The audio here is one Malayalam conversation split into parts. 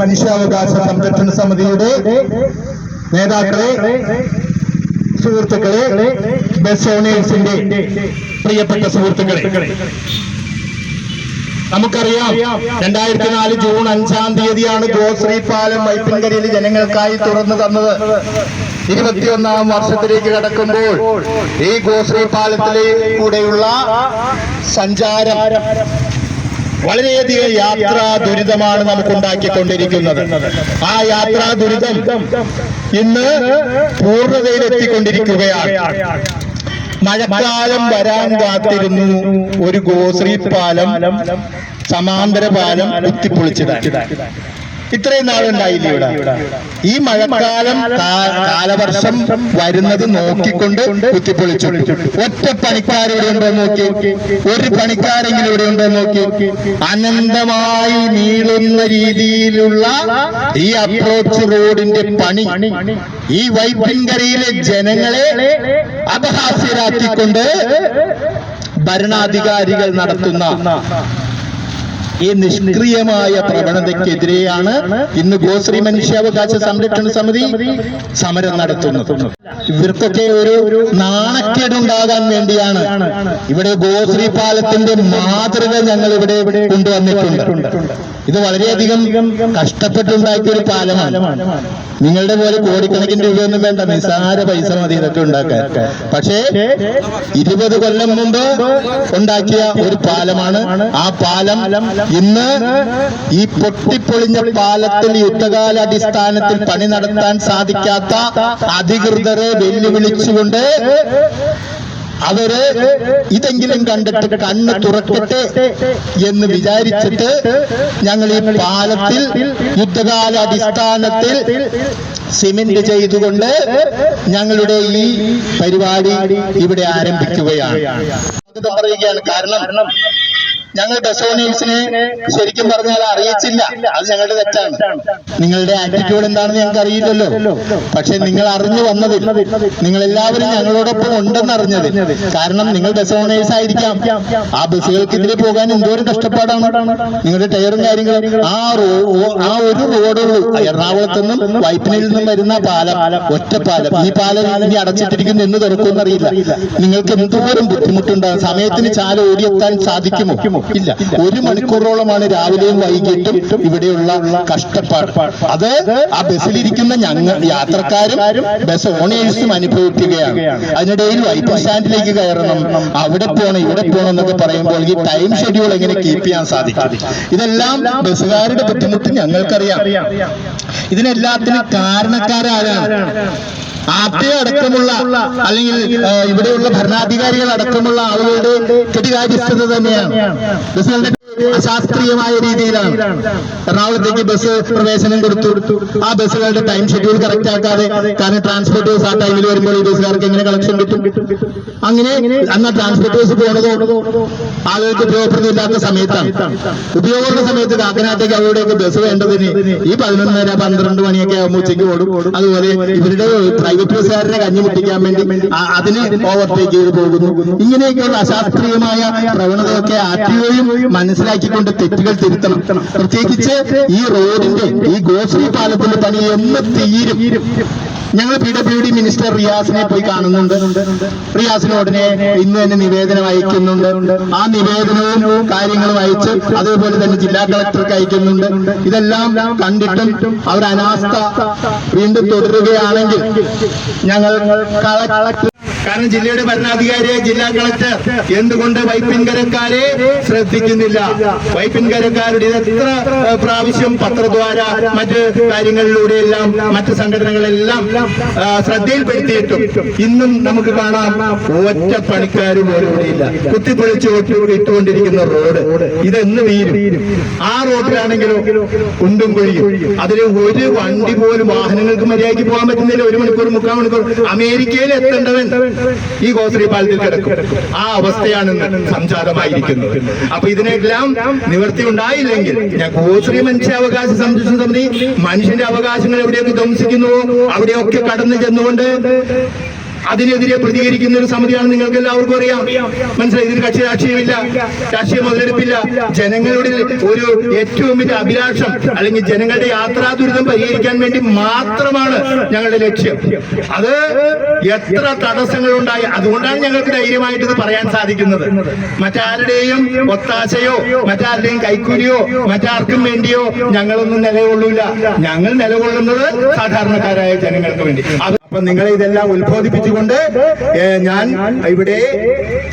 മനുഷ്യാവകാശ സംരക്ഷണ സമിതിയുടെ നേതാക്കളെ സുഹൃത്തുക്കളെ ബസ് ഓണേഴ്സിന്റെ പ്രിയപ്പെട്ട സുഹൃത്തുക്കളെ. നമുക്കറിയാം രണ്ടായിരത്തി നാല് ജൂൺ അഞ്ചാം തീയതിയാണ് ഗോശ്രീ പാലം വൈപ്പിൻകരയിൽ ജനങ്ങൾക്കായി തുറന്നു തന്നത്. ഇരുപത്തിയൊന്നാം വർഷത്തിലേക്ക് കടക്കുമ്പോൾ ഈ ഗോശ്രീ പാലത്തിലെ കൂടെയുള്ള സഞ്ചാരം വളരെയധികം യാത്രാ ദുരിതമാണ് നമുക്ക് ഉണ്ടാക്കിക്കൊണ്ടിരിക്കുന്നത് ആ യാത്രാ ദുരിതം ഇന്ന് പൂർണതയിലെത്തിക്കൊണ്ടിരിക്കുകയാണ്. മഴക്കാലം വരാൻ കാത്തിരുന്നു ഒരു ഗോശ്രീ പാലം സമാന്തര പാലം കുത്തിപ്പൊളിച്ചതാണ് ഇത്രയും നാളുണ്ടായില്ല ഇവിടെ? ഈ മഴക്കാലം കാലവർഷം വരുന്നത് നോക്കിക്കൊണ്ട് കുത്തിപ്പൊളിച്ചു. ഒറ്റ പണിക്കാരിവിടെ ഉണ്ടോ നോക്കി. ഒരു പണിക്കാരെങ്കിലും ഇവിടെ ഉണ്ടോ നോക്കി. അനന്തമായി നീളുന്ന രീതിയിലുള്ള ഈ അപ്രോച്ച് റോഡിന്റെ പണി. ഈ വൈപ്പിൻകരയിലെ ജനങ്ങളെ അപഹാസ്യരാക്കിക്കൊണ്ട് ഭരണാധികാരികൾ നടത്തുന്ന ഈ നിഷ്ക്രിയമായ പ്രവണതയ്ക്കെതിരെയാണ് ഇന്ന് ഗോശ്രീ മനുഷ്യാവകാശ സംരക്ഷണ സമിതി സമരം നടത്തുന്നത്. ഇവർക്കൊക്കെ ഒരു നാണക്കേടുണ്ടാകാൻ വേണ്ടിയാണ്. ഇവിടെ ഗോശ്രീ പാലത്തിന്റെ മാതൃക ഞങ്ങൾ ഇവിടെ കൊണ്ടുവന്നിട്ടുണ്ട്. ഇത് വളരെയധികം കഷ്ടപ്പെട്ടുണ്ടാക്കിയ ഒരു പാലമാണ്. നിങ്ങളുടെ പോലെ കോടിക്കണക്കിന് രൂപയൊന്നും വേണ്ട നിസ്സാര പൈസ മതി ഇതൊക്കെ ഉണ്ടാക്കാൻ. പക്ഷേ ഇരുപത് കൊല്ലം മുമ്പ് ഉണ്ടാക്കിയ ഒരു പാലമാണ്. ആ പാലം ഇന്ന് ഈ പൊട്ടിപ്പൊളിഞ്ഞ പാലത്തിൽ യുദ്ധകാല അടിസ്ഥാനത്തിൽ പണി നടത്താൻ സാധിക്കാത്ത അധികൃതരെ വെല്ലുവിളിച്ചുകൊണ്ട് അവർ ഇതെങ്കിലും കണ്ടിട്ട് കണ്ണ് തുറക്കട്ടെ എന്ന് വിചാരിച്ചിട്ട് ഞങ്ങൾ ഈ പാലത്തിൽ യുദ്ധകാല അടിസ്ഥാനത്തിൽ സിമെന്റ് ചെയ്തുകൊണ്ട് ഞങ്ങളുടെ ഈ പരിപാടി ഇവിടെ ആരംഭിക്കുകയാണ്. പറയുകയാണ്. കാരണം ഞങ്ങൾ ബസോണീസിനെ ശരിക്കും പറഞ്ഞാൽ അറിയിച്ചില്ല. അത് ഞങ്ങളുടെ തെറ്റാണ്. നിങ്ങളുടെ ആറ്റിറ്റ്യൂഡ് എന്താണെന്ന് ഞങ്ങൾക്ക് അറിയില്ലല്ലോ. പക്ഷെ നിങ്ങൾ അറിഞ്ഞു വന്നതിൽ നിങ്ങൾ എല്ലാവരും ഞങ്ങളോടൊപ്പം ഉണ്ടെന്ന് അറിഞ്ഞത് കാരണം നിങ്ങൾ ബസ് ആയിരിക്കാം ആ ബസ്സുകൾക്കെതിരെ പോകാൻ എന്തോരം കഷ്ടപ്പാടാണ്. നിങ്ങളുടെ ടയറും കാര്യങ്ങളും. ആ ആ ഒരു റോഡുള്ളൂ. എറണാകുളത്ത് നിന്നും വൈപ്പിനിൽ നിന്നും വരുന്ന പാലം ഒറ്റപ്പാലം ഈ പാലം ഇനി അടച്ചിട്ടിരിക്കുന്നു എന്ന് തുറക്കുമെന്ന് അറിയില്ല. നിങ്ങൾക്ക് എന്തോരം ബുദ്ധിമുട്ടുണ്ടാകും സമയത്തിന് ചാല ഓടിയെത്താൻ സാധിക്കുമോ? ഇല്ല ഒരു മണിക്കൂറോളമാണ് രാവിലെയും വൈകിട്ടും ഇവിടെയുള്ള കഷ്ടപ്പാട്. അത് ആ ബസ്സിലിരിക്കുന്ന ഞങ്ങൾ യാത്രക്കാരും ബസ് ഓണേഴ്സും അനുഭവിക്കുകയാണ്. അതിനിടയിൽ വൈപ്പ് സ്റ്റാൻഡിലേക്ക് കയറണം. അവിടെ പോകണം ഇവിടെ പോകണം എന്നൊക്കെ പറയുമ്പോൾ ഈ ടൈം ഷെഡ്യൂൾ എങ്ങനെ കീപ്പ് ചെയ്യാൻ സാധിക്കും? ഇതെല്ലാം ബസ്സുകാരുടെ ബുദ്ധിമുട്ട് ഞങ്ങൾക്കറിയാം. ഇതിനെല്ലാത്തിനും കാരണക്കാരാരാണ്. ആർട്ടി അടക്കമുള്ള അല്ലെങ്കിൽ ഇവിടെയുള്ള ഭരണാധികാരികൾ അടക്കമുള്ള ആളുകളുടെ കെട്ടികാര്യസ്ഥത തന്നെയാണ്. ബസ്സുകളുടെ അശാസ്ത്രീയമായ രീതിയിലാണ് എറണാകുളത്തേക്ക് ബസ് പ്രവേശനം കൊടുത്തു. ആ ബസ്സുകളുടെ ടൈം ഷെഡ്യൂൾ കറക്റ്റ് ആക്കാതെ കാരണം ട്രാൻസ്പോർട്ടേഴ്സ് ആ ടൈമിൽ വരുമ്പോൾ ഈ ബസ്സുകാർക്ക് എങ്ങനെ കളക്ഷൻ കിട്ടും? അങ്ങനെ അന്ന് ട്രാൻസ്പോർട്ടേഴ്സ് പോണതോ ആളുകൾക്ക് ഉപയോഗപ്രദമില്ലാത്ത സമയത്താണ്. ഉപയോഗമുള്ള സമയത്ത് കാക്കനാട്ടേക്ക് അവരുടെയൊക്കെ ബസ് വേണ്ടതിന് ഈ പതിനൊന്നര പന്ത്രണ്ട് മണിയൊക്കെ ആകുമ്പോൾ ഉച്ചയ്ക്ക് ഓടും. അതുപോലെ ഇവരുടെ പ്രൈവറ്റ് ബസ്സുകാരനെ കഞ്ഞി മുട്ടിക്കാൻ വേണ്ടി അതിനെ ഓവർടേക്ക് ചെയ്ത് പോകുന്നു. ഇങ്ങനെയൊക്കെയുള്ള അശാസ്ത്രീയമായ പ്രവണതയൊക്കെ ആർട്ടിഒയും മനസ്സിലാക്കിക്കൊണ്ട് തെറ്റുകൾ തിരുത്തണം. പ്രത്യേകിച്ച് ഈ റോഡിന്റെ ഈ ഗോശ്രീ പാലത്തിന്റെ പണി എന്ന് തീരും. ഞങ്ങൾ പി ഡബ്ല്യു ഡി മിനിസ്റ്റർ റിയാസിനെ പോയി കാണുന്നുണ്ട്. റിയാസിന് ഉടനെ ഇന്ന് തന്നെ നിവേദനം അയക്കുന്നുണ്ട്. ആ നിവേദനവും കാര്യങ്ങളും അയച്ച് അതേപോലെ തന്നെ ജില്ലാ കളക്ടർക്ക് അയക്കുന്നുണ്ട്. ഇതെല്ലാം കണ്ടിട്ടും അവർ അനാസ്ഥ വീണ്ടും തുടരുകയാണെങ്കിൽ ഞങ്ങൾ കളക്ടർ കാരണം ജില്ലയുടെ ഭരണാധികാരിയെ ജില്ലാ കളക്ടർ എന്തുകൊണ്ട് വൈപ്പിൻകരക്കാരെ ശ്രദ്ധിക്കുന്നില്ല? വൈപ്പിൻകരക്കാരുടെ എത്ര പ്രാവശ്യം പത്രദ്വാര മറ്റ് കാര്യങ്ങളിലൂടെ എല്ലാം മറ്റ് സംഘടനകളെല്ലാം ശ്രദ്ധയിൽപ്പെടുത്തിയിട്ടും ഇന്നും നമുക്ക് കാണാം ഒറ്റ പണിക്കാരും പോലും ഇവിടെയില്ല കുത്തിപ്പൊളിച്ച് ഇട്ടുകൊണ്ടിരിക്കുന്ന റോഡ്. ഇതെന്ന് വീരും ആ റോഡിലാണെങ്കിലും കുണ്ടും കുഴിയും. അതിൽ ഒരു വണ്ടി പോലും വാഹനങ്ങൾക്ക് മര്യാദയ്ക്ക് പോകാൻ പറ്റുന്നില്ല. ഒരു മണിക്കൂർ മുക്കാൽ മണിക്കൂർ. അമേരിക്കയിൽ എത്തേണ്ടവൻ ഈ ഗോശ്രീ പാലത്തിൽ കിടക്കും. ആ അവസ്ഥയാണ് സംജാതമായിരിക്കുന്നത്. അപ്പൊ ഇതിനെല്ലാം നിവർത്തി ഉണ്ടായില്ലെങ്കിൽ ഞാൻ ഗോശ്രീ മനുഷ്യാവകാശ സംരക്ഷണ സമിതി മനുഷ്യന്റെ അവകാശങ്ങൾ എവിടെയൊക്കെ ധ്വംസിക്കുന്നുവോ? അവിടെയൊക്കെ കടന്നു ചെന്നുകൊണ്ട് അതിനെതിരെ പ്രതികരിക്കുന്ന ഒരു സമിതിയാണ് നിങ്ങൾക്ക് എല്ലാവർക്കും അറിയാം. മനസ്സിലായി? ഇതിന് കക്ഷി രാഷ്ട്രീയമില്ല. രാഷ്ട്രീയ മുതലെടുപ്പില്ല. ജനങ്ങളുടെ ഒരു ഏറ്റവും വലിയ അഭിലാഷം അല്ലെങ്കിൽ ജനങ്ങളുടെ യാത്രാ ദുരിതം പരിഹരിക്കാൻ വേണ്ടി മാത്രമാണ് ഞങ്ങളുടെ ലക്ഷ്യം. അത് എത്ര തടസ്സങ്ങൾ ഉണ്ടായി അതുകൊണ്ടാണ് ഞങ്ങൾക്ക് ധൈര്യമായിട്ട് ഇത് പറയാൻ സാധിക്കുന്നത്. മറ്റാരുടെയും ഒത്താശയോ മറ്റാരുടെയും കൈക്കൂലിയോ മറ്റാർക്കും വേണ്ടിയോ ഞങ്ങളൊന്നും നിലകൊള്ളൂല. ഞങ്ങൾ നിലകൊള്ളുന്നത് സാധാരണക്കാരായ ജനങ്ങൾക്ക് വേണ്ടി. അത് അപ്പൊ നിങ്ങളെ ഇതെല്ലാം ഉത്ബോധിപ്പിച്ചുകൊണ്ട് ഞാൻ ഇവിടെ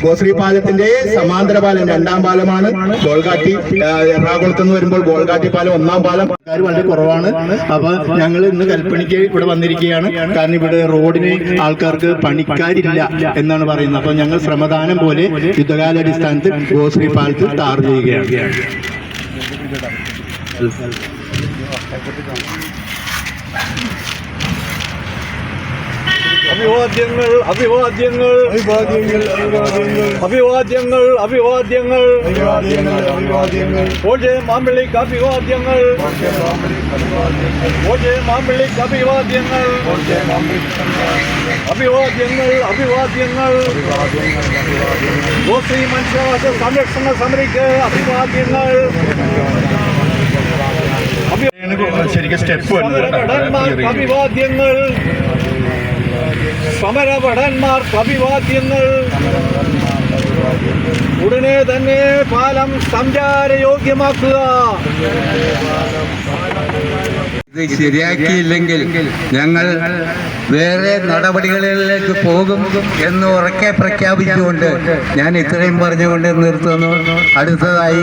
ഗോശ്രീ പാലത്തിന്റെ സമാന്തര പാലം രണ്ടാം പാലമാണ്. ഗോൾഗാട്ടി എറണാകുളത്ത് നിന്ന് വരുമ്പോൾ ഗോൾഗാട്ടി പാലം ഒന്നാം പാലം. ആൾക്കാർ വളരെ കുറവാണ്. അപ്പൊ ഞങ്ങൾ ഇന്ന് കൽപ്പണിക്ക് ഇവിടെ വന്നിരിക്കുകയാണ്. കാരണം ഇവിടെ റോഡിന് ആൾക്കാർക്ക് പണിക്കാരില്ല എന്നാണ് പറയുന്നത്. അപ്പൊ ഞങ്ങൾ ശ്രമദാനം പോലെ യുദ്ധകാലാടിസ്ഥാനത്തിൽ ഗോശ്രീ പാലത്തിൽ താർ ചെയ്യുകയാണ്. അഭിവാദ്യങ്ങൾ അഭിവാദ്യങ്ങൾ അഭിവാദ്യങ്ങൾ. അഭിവാദ്യങ്ങൾ അഭിവാദ്യങ്ങൾ. അഭിവാദ്യങ്ങൾ അഭിവാദ്യങ്ങൾ. അഭിവാദ്യങ്ങൾ ഓജെ മാമ്പിള്ളിക്ക് അഭിവാദ്യങ്ങൾ. ഓജെ മാമ്പിള്ളിക്ക് അഭിവാദ്യങ്ങൾ. അഭിവാദ്യങ്ങൾ. അഭിവാദ്യങ്ങൾ. ഗോശ്രീ മനുഷ്യാവകാശ സംരക്ഷണ സമിതിക്ക് അഭിവാദ്യങ്ങൾ. ശരിക്കും സ്റ്റെപ്പ് അഭിവാദ്യങ്ങൾ. സമരഭടന്മാർക്ക് അഭിവാദ്യങ്ങൾ ഉടനെ തന്നെ പാലം സഞ്ചാരയോഗ്യമാക്കുക. ഇത് ശരിയാക്കിയില്ലെങ്കിൽ ഞങ്ങൾ വേറെ നടപടികളിലേക്ക് പോകും എന്ന് ഉറക്കെ പ്രഖ്യാപിച്ചുകൊണ്ട് ഞാൻ ഇത്രയും പറഞ്ഞുകൊണ്ട് നിർത്തുന്നു. അടുത്തതായി